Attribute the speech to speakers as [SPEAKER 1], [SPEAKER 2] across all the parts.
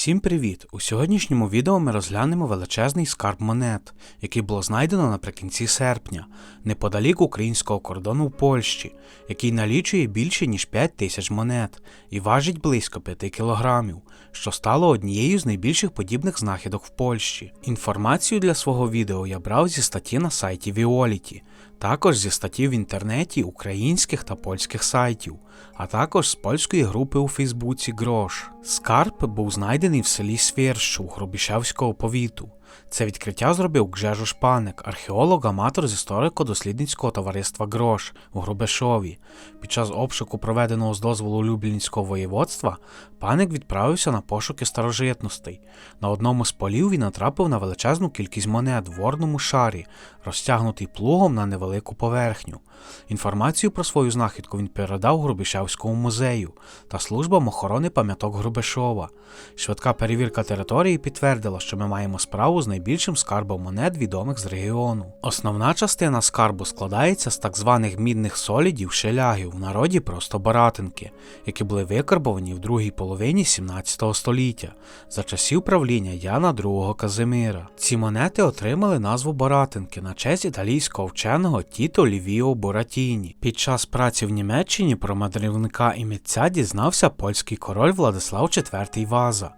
[SPEAKER 1] Всім привіт! У сьогоднішньому відео ми розглянемо величезний скарб монет, який було знайдено наприкінці серпня, неподалік українського кордону в Польщі, який налічує більше ніж 5 тисяч монет і важить близько 5 кілограмів, що стало однією з найбільших подібних знахідок в Польщі. Інформацію для свого відео я брав зі статті на сайті Violet, також зі статті в інтернеті українських та польських сайтів, а також з польської групи у Фейсбуці Грош. Скарб був знайдений в селі Свєрщу Гробішевського повіту. Це відкриття зробив Гжежуш Паник, археолог, аматор з історико-дослідницького товариства Грош у Гробешові. Під час обшуку, проведеного з дозволу Люблінського воєводства, паник відправився на пошуки старожитностей. На одному з полів він натрапив на величезну кількість монет в орному шарі, розтягнутий плугом на невелику поверхню. Інформацію про свою знахідку він передав Грубішевському музею та службам охорони пам'яток Грубешова. Швидка перевірка території підтвердила, що ми маємо справу з найбільшим скарбом монет, відомих з регіону. Основна частина скарбу складається з так званих мідних солідів шелягів, в народі просто баратинки, які були викарбовані в другій половині 17 століття за часів правління Яна II Казимира. Ці монети отримали назву баратинки на честь італійського вченого Тіто Лівіо Боратіні. Під час праці в Німеччині про мандрівника і митця дізнався польський король Владислав IV Ваза.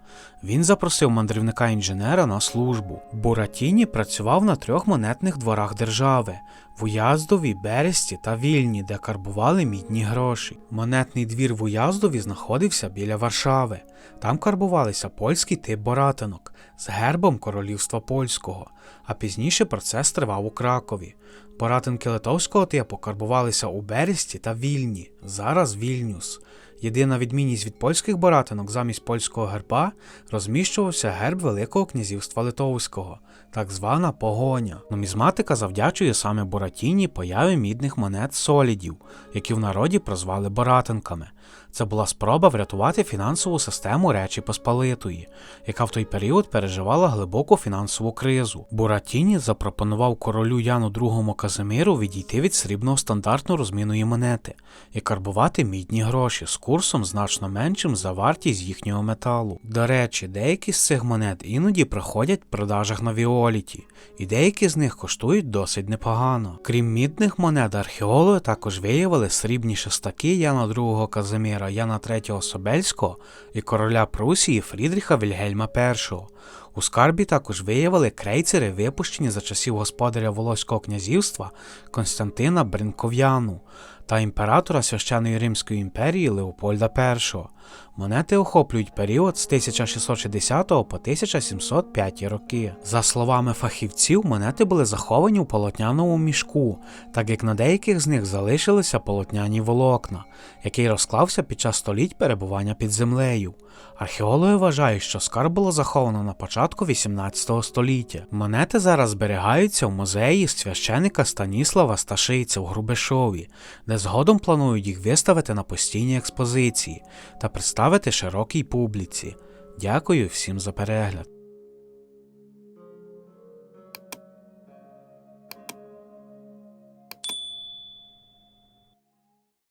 [SPEAKER 1] Він запросив мандрівника інженера на службу. Буратіні працював на трьох монетних дворах держави в Уяздові, Бересті та Вільні, де карбували мідні гроші. Монетний двір в Уяздові знаходився біля Варшави. Там карбувалися польський тип боратинок з гербом королівства польського, а пізніше процес тривав у Кракові. Боратинки литовського типу карбувалися у Бересті та Вільні, зараз Вільнюс. Єдина відмінність від польських боратинок замість польського герба розміщувався герб Великого князівства Литовського, так звана погоня. Нумізматика завдячує саме Боратіні появі мідних монет солідів, які в народі прозвали боратинками. Це була спроба врятувати фінансову систему Речі Посполитої, яка в той період переживала глибоку фінансову кризу. Буратіні запропонував королю Яну II Казимиру відійти від срібного стандартно розмінної монети і карбувати мідні гроші курсом значно меншим за вартість їхнього металу. До речі, деякі з цих монет іноді проходять в продажах на Віоліті, і деякі з них коштують досить непогано. Крім мідних монет, археологи також виявили срібні шестаки Яна II Казимира, Яна III Собельського і короля Прусії Фрідріха Вільгельма І. У скарбі також виявили крейцери, випущені за часів господаря Волоського князівства Константина Бринков'яну та імператора священної Римської імперії Леопольда І. Монети охоплюють період з 1660 по 1705 роки. За словами фахівців, монети були заховані у полотняному мішку, так як на деяких з них залишилися полотняні волокна, який розклався під час століть перебування під землею. Археологи вважають, що скарб було заховано на початку 18 століття. Монети зараз зберігаються в музеї священика Станіслава Сташиця в Грубешові, де згодом планують їх виставити на постійній експозиції та представити широкій публіці. Дякую всім за перегляд.